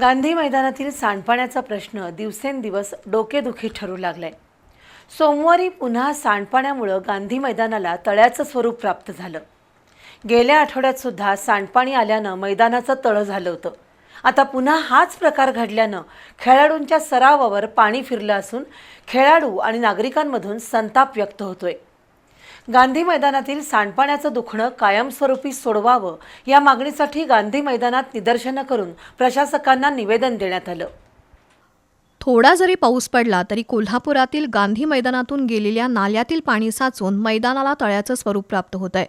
गांधी मैदानातील सांडपाण्याचा प्रश्न दिवसेंदिवस डोकेदुखी ठरू लागलाय. सोमवारी पुन्हा सांडपाण्यामुळं गांधी मैदानाला तळ्याचं स्वरूप प्राप्त झालं. गेल्या आठवड्यात सुद्धा सांडपाणी आल्यानं मैदानाचं तळं झालं होतं. आता पुन्हा हाच प्रकार घडल्यानं खेळाडूंच्या सरावावर पाणी फिरलं असून खेळाडू आणि नागरिकांमधून संताप व्यक्त होतोय. गांधी मैदानातील सांडपाण्याचं दुखणं कायमस्वरूपी सोडवावं या मागणीसाठी गांधी मैदानात निदर्शनं करून प्रशासकांना निवेदन देण्यात आलं. थोडा जरी पाऊस पडला तरी कोल्हापुरातील गांधी मैदानातून गेलेल्या नाल्यातील पाणी साचून मैदानाला तळ्याचं स्वरूप प्राप्त होत आहे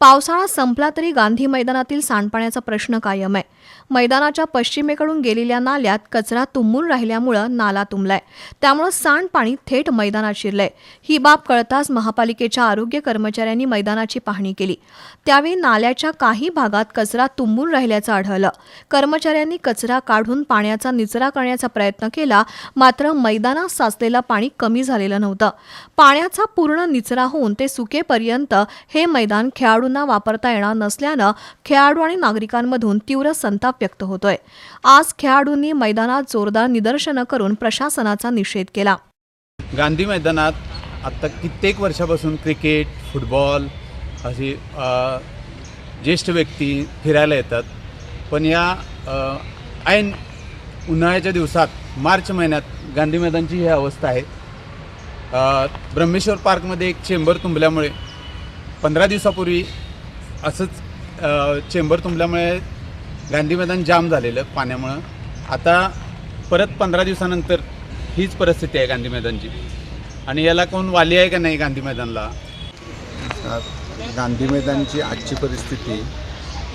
पावसाळा संपला तरी गांधी मैदानातील सांडपाण्याचा प्रश्न कायम आहे. मैदानाच्या पश्चिमेकडून गेलेल्या नाल्यात कचरा तुंबून राहिल्यामुळं नाला तुंबलाय. त्यामुळं सांडपाणी थेट मैदानात शिरलंय. ही बाब कळताच महापालिकेच्या आरोग्य कर्मचाऱ्यांनी मैदानाची पाहणी केली. त्यावेळी नाल्याच्या काही भागात कचरा तुंबून राहिल्याचं आढळलं. कर्मचाऱ्यांनी कचरा काढून पाण्याचा निचरा करण्याचा प्रयत्न केला मात्र मैदानात साचलेलं पाणी कमी झालेलं नव्हतं. पाण्याचा पूर्ण निचरा होऊन ते सुकेपर्यंत हे मैदान खेळाडू खेळाडूंना वापरता येणार नसल्यानं खेळाडू आणि नागरिकांमधून तीव्र संताप व्यक्त होतोय. आज खेळाडूंनी मैदानात जोरदार निदर्शनं करून प्रशासनाचा निषेध केला. गांधी मैदानात आत्ता कित्येक वर्षापासून क्रिकेट फुटबॉल अशी ज्येष्ठ व्यक्ती फिरायला येतात. पण या ऐन उन्हाळ्याच्या दिवसात मार्च महिन्यात गांधी मैदानची ही अवस्था आहे. ब्रह्मेश्वर पार्कमध्ये एक चेंबर तुंबल्यामुळे पंधरा दिवसापूर्वी असंच चेंबर तुंबल्यामुळे गांधी मैदान जाम झालेलं पाण्यामुळं. आता परत पंधरा दिवसानंतर हीच परिस्थिती आहे गांधी मैदानची. आणि याला कोण वाली आहे का नाही गांधी मैदानला? गांधी मैदानची आजची परिस्थिती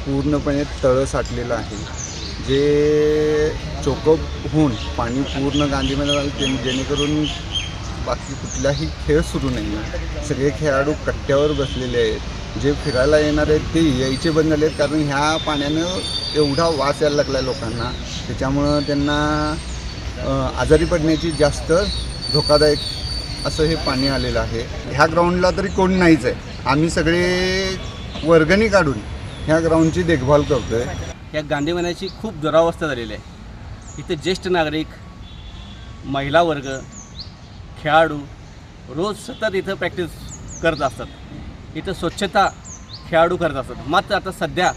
पूर्णपणे तळं साठलेलं आहे. जे चोकअप होऊन पाणी पूर्ण गांधी मैदानात जेणेकरून बाकी कुठलाही खेळ सुरू नाही आहे सगळे खेळाडू कट्ट्यावर बसलेले आहेत. जे फिरायला येणार आहेत ते यायचे बंद झाले आहेत कारण ह्या पाण्यानं एवढा वास यायला लागला आहे लोकांना. त्याच्यामुळं त्यांना आजारी पडण्याची जास्त धोकादायक असं हे पाणी आलेलं आहे. ह्या ग्राउंडला तरी कोण नाहीच आहे. आम्ही सगळे वर्गणी काढून ह्या ग्राउंडची देखभाल करतो आहे या गांधीवनाची खूप दुरावस्था झालेली आहे. इथे ज्येष्ठ नागरिक महिला वर्ग खेळाडू रोज सतत इथं प्रॅक्टिस करत असतात. इथं स्वच्छता खेळाडू करत असतात. मात्र आता सध्या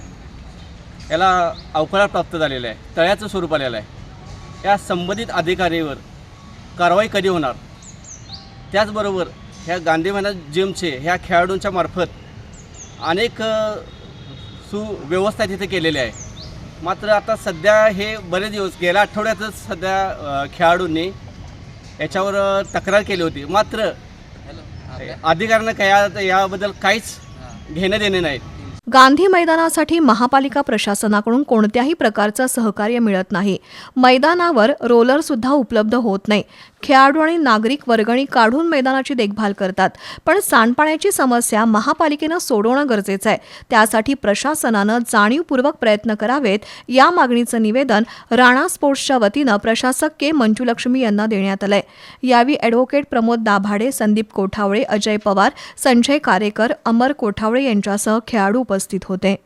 याला अवकाळ प्राप्त झालेला आहे. तळ्याचं स्वरूप आलेलं आहे. या संबंधित अधिकारीवर कारवाई कधी होणार? त्याचबरोबर ह्या गांधी मैदान जिमचे ह्या खेळाडूंच्या मार्फत अनेक सुव्यवस्था तिथे केलेल्या आहे मात्र आता सध्या हे बरेच दिवस गेल्या आठवड्यातच सध्या खेळाडूंनी याच्यावर तक्रार केली होती. मात्र अधिकाऱ्यांना काय याबद्दल काहीच घेणं देणे नाहीत गांधी मैदानासाठी महापालिका प्रशासनाकडून कोणत्याही प्रकारचं सहकार्य मिळत नाही. मैदानावर रोलर सुद्धा उपलब्ध होत नाही. खेळाडू आणि नागरिक वर्गणी काढून मैदानाची देखभाल करतात. पण सांडपाण्याची समस्या महापालिकेनं सोडवणं गरजेचं आहे. त्यासाठी प्रशासनानं जाणीवपूर्वक प्रयत्न करावेत. या मागणीचं निवेदन राणा स्पोर्ट्सच्या वतीनं प्रशासक के मंजुलक्ष्मी यांना देण्यात आलंय. यावेळी ॲडव्होकेट प्रमोद दाभाडे संदीप कोठावळे अजय पवार संजय कारेकर अमर कोठावळे यांच्यासह खेळाडू उपस्थित होते.